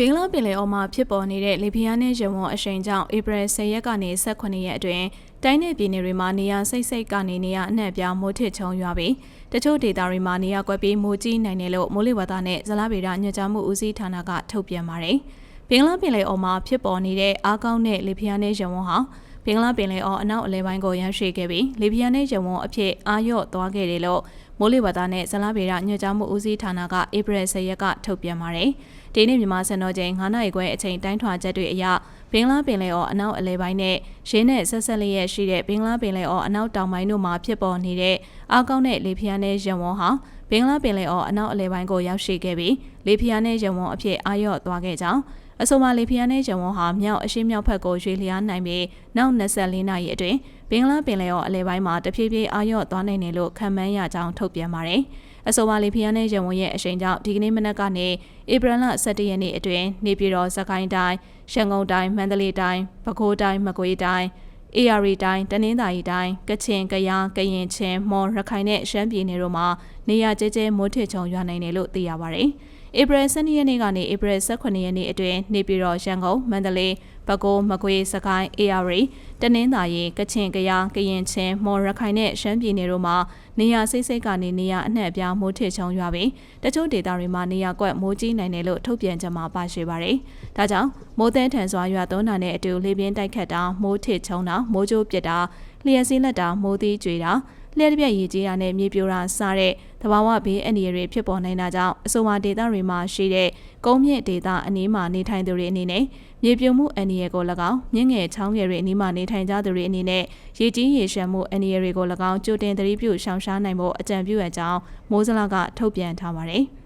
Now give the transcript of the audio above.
ဘင်္ဂလားပင်လယ်အော်မှာဖြစ်ပေါ်နေတဲ့လေပြင်းနဲ့ရေဝန်းအရှိန်ကြောင့်ဧပြီ10ရက်ကနေ18ရက်အတွင်းတိုင်းနယ်ပြည်နယ်တွေမှာနေရာစိတ်စိတ်ကနေနေရာအနှံ့ပြားမိုးထစ်ချုံရွာပြီးတချို့ဒေသတွေမှာနေရာကွက်ပြီးမိုးကြီးနိုင်တယ်လို့မိုးလေဝသနဲ့ဇလားဗေဒညွှန်ကြားမှုဦးစီးဌာနကထုတ်ပြန်ပါတယ်။ဘင်္ဂလားပင်လယ်အော်မှာဖြစ်ပေါ်နေတဲ့အားကောင်းတဲ့လေပြင်းနဲ့ရေဝန်းဟာဘ င်္ဂလားပင်လယ်အော်အနောက်အလဲပိုင်းကိုရမ်းရွှေ့ခဲ့ပြီးလေပြင်းနဲ့ရေဝန်းအဖြစ်အာရော့သွားခဲ့တယ်လို့မိုးလေဝသနဲ့ဇလားဗေဒညွှန်ကြားမှုဦးစီးဌာနကဧပြီ10ရက်ကထုတ်ပြန်ပါတယ်။ဒီနေ့မြန်မာစံတော်ချိန်9နာရီခွဲအချိန်တိုင်းထွာချက်တွေအရဘင်္ဂလားပင်လယ်အော်အနောက်အလဲပိုင်းနဲ့ရင်းနဲ့ဆက်ဆက်လျက်ရှိတဲ့ဘင်္ဂလားပင်လယ်အော်အနောက်တောင်ပိုင်းတို့မှာဖြစ်ပေါ်နေတဲ့ အားကောင်းတဲ့လေပြင်းနဲ့ရံဝန်းဟာဘင်္ဂလားပင်လယ်အော်အနောက်အလဲပိုင်းကိုရောက်ရှိခဲ့ပြီးလေပြင်းနဲ့ရံဝန်းအဖြစ်အာရော့သွားခဲ့ကြောင်းအဆိုပါလေဖျားနဲ့ဂျုံဝဟာမြောက်အရှေ့မြောက်ဘက်ကိုရွေလျားနိုင်ပြီးနောက်24နာရီအတွင်းဘင်္ဂလားပင်လယ်အော်အလဲပိုင်းမှာတဖြည်းဖြည်းအာရော့သွားနိုင်တယ်လို့ခန့်မှန်းရကြောင်းထုတ်ပြန်ပါတယ်။အဆိုပါလေဖျားနဲ့ဂျုံဝရဲ့အရှိန်ကြောင့်ဒီကနေ့မနက်ကနေဧပြီလ17ရက်နေ့အတွင်းနေပြည်တော်စကိုင်းတိုင်း၊ရှမ်းကုန်းတိုင်း၊မန္တလေးတိုင်း၊ပဲခူးတိုင်း၊မကွေးတိုင်း။ AR တိုင်းတနင်္သာရီတိုင်းကချင်ကယားကရင်ချင်းမော်ရခိုင်နဲ့ရှမ်းပြည်နယ်တို့မှာနေရာကျကျမိုးထစ်ချုံရွာနိုင်တယ်လို့သိရပါတယ်။ ဧပြီ12ရက်နေ့ကနေဧပြီ18ရက်နေ့အတွင်းနေပြည်တော်ရန်ကုန်မန္တလေးပဲခူးမကွေးစကိုင်း AR တနင်္သာရီကချင်ကယားကရင်ချင်းမော်ရခိုင်နဲ့ရှမ်းပြည်နယ်တို့မှာနေရာစိတ်စိတ်ကနေနေရာအနှံ့အပြားမိုးထစ်ချုံရွာပြီးတချို့ဒေသတွေမှာနေရာကွက်မိုးကြီးနိုင်တယ်လို့ထုတ်ပြန်ကြမှာပါရှိပါတယ်။ဒါကြောင့်မိုးသဲထန်စွာရွာသွန်းတာနဲ့အတူလေပြင်းတိုက်ခတ်တာမိုးထစ်ချုံတာမိုးကြိုးပစ်တာလျှက်စည်းလက်တာမိုးသီးကြွေတာ လျှက်တစ်ပြက်ရည်ကြီးတာနဲ့မြေပြိုတာစတဲ့သဘာဝဘေးအန္တရာယ်တွေဖြစ်ပေါ်နိုင်တာကြောင့်အဆိုပါဒေသတွေမှာရှိတဲ့ကုန်းမြင့်ဒေသအနီးမှာနေထိုင်သူတွေအနေနဲ့မြေပြိုမှုအန္တရာယ်ကို၎င်းမြင့်ငယ်ချောင်းငယ်တွေအနီးမှာနေထိုင်ကြသူတွေအနေနဲ့ရေကြီးရေရှမ်းမှုအန္တရာယ်တွေကို၎င်းကြိုတင်သတိပြုရှောင်ရှားနိုင်ဖို့အကြံပြုအပ်ကြောင်းမိုးစလာကထုတ်ပြန်ထားပါတယ်။